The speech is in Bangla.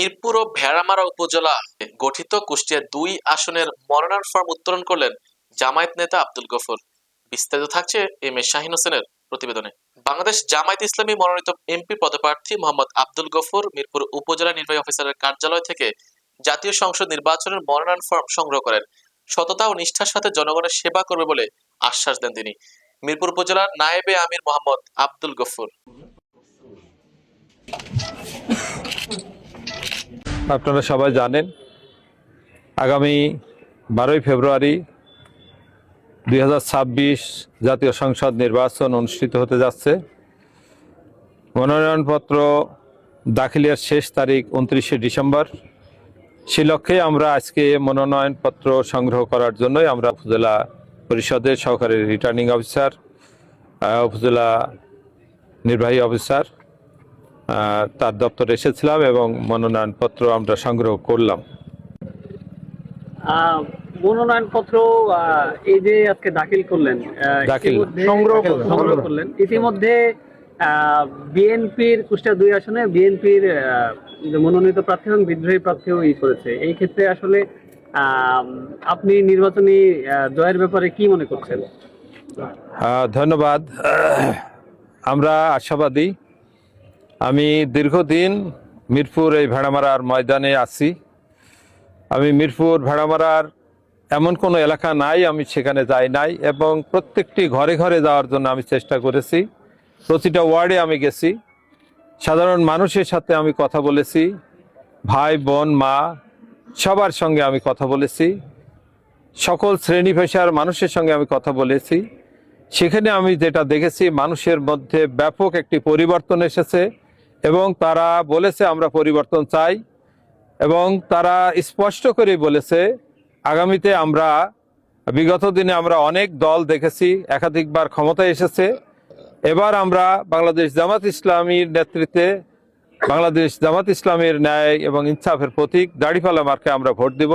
মিরপুর ও ভেড়ামারা উপজেলা গঠিত কুষ্টিয়া দুই আসনের মনোনয়ন ফর্ম উত্তোলন করলেন জামায়াত নেতা আব্দুল গফর। বিস্তারিত থাকছে এম এ শাহিন হোসেনের প্রতিবেদনে। বাংলাদেশ জামায়াত ইসলামী মনোনীত এমপি পদপ্রার্থী মোহাম্মদ আব্দুল গফর মিরপুর উপজেলা নির্বাহী অফিসারের কার্যালয় থেকে জাতীয় সংসদ নির্বাচনের মনোনয়ন ফর্ম সংগ্রহ করেন। সততা ও নিষ্ঠার সাথে জনগণের সেবা করবে বলে আশ্বাস দেন তিনি। মিরপুর উপজেলার নায়েবে আমির মোহাম্মদ আব্দুল গফর। আপনারা সবাই জানেন, আগামী বারোই ফেব্রুয়ারি দু হাজার ছাব্বিশ জাতীয় সংসদ নির্বাচন অনুষ্ঠিত হতে যাচ্ছে। মনোনয়নপত্র দাখিলের শেষ তারিখ উনত্রিশে ডিসেম্বর। সে লক্ষ্যে আমরা আজকে মনোনয়নপত্র সংগ্রহ করার জন্যই আমরা উপজেলা পরিষদের সহকারী রিটার্নিং অফিসার উপজেলা নির্বাহী অফিসার তার দপ্তরে এসেছিলাম এবং মনোনয়নপত্র আমরা সংগ্রহ করলাম। আহ, মনোনয়নপত্র আহ, এই যে আজকে দাখিল করলেন আহ, দাখিল, সংগ্রহ করলেন। সংগ্রহ করলেন। ইতিমধ্যে বিএনপির কুষ্টিয়া দুই আসনে বিএনপির মনোনীত প্রার্থী এবং বিদ্রোহী প্রার্থীও ই করেছে। এই ক্ষেত্রে আসলে আহ, আপনি নির্বাচনী আহ, জয়ের ব্যাপারে কি মনে করছেন? আহ, ধন্যবাদ। আমরা আশাবাদী আমি দীর্ঘদিন মিরপুর এই ভেড়ামারার ময়দানে আছি। আমি মিরপুর ভেড়ামারার এমন কোনো এলাকা নাই, আমি সেখানে যাই নাই এবং প্রত্যেকটি ঘরে ঘরে যাওয়ার জন্য আমি চেষ্টা করেছি। প্রতিটা ওয়ার্ডে আমি গেছি। সাধারণ মানুষের সাথে আমি কথা বলেছি। ভাই, বোন, মা, সবার সঙ্গে আমি কথা বলেছি। সকল শ্রেণি পেশার মানুষের সঙ্গে আমি কথা বলেছি। সেখানে আমি যেটা দেখেছি, মানুষের মধ্যে ব্যাপক একটি পরিবর্তন এসেছে। এবং তারা বলেছে, আমরা পরিবর্তন চাই। এবং তারা স্পষ্ট করে বলেছে, আগামীতে আমরা, বিগত দিনে আমরা অনেক দল দেখেছি, একাধিকবার ক্ষমতায় এসেছে। এবার আমরা বাংলাদেশ জামাত ইসলামীর নেতৃত্বে, বাংলাদেশ জামাত ইসলামের ন্যায় এবং ইনসাফের প্রতীক দাড়িপালা মার্কে আমরা ভোট দিব।